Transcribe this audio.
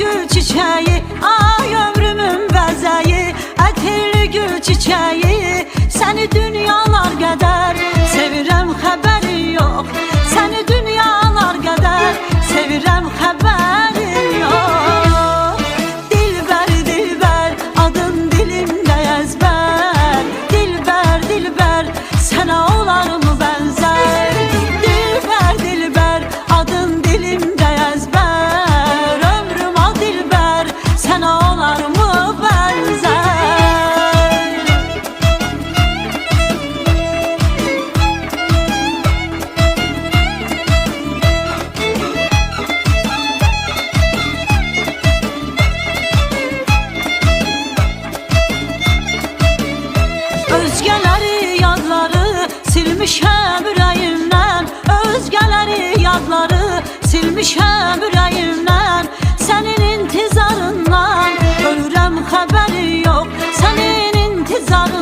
gül çiçeği Ay ömrümün bezeyi. Etirli gül çiçeği Seni dünya Silmişəm ürəyimdən özgələri yadları Silmişəm ürəyimdən sənin intizarından. Ölürəm xəbəri yox sənin intizarından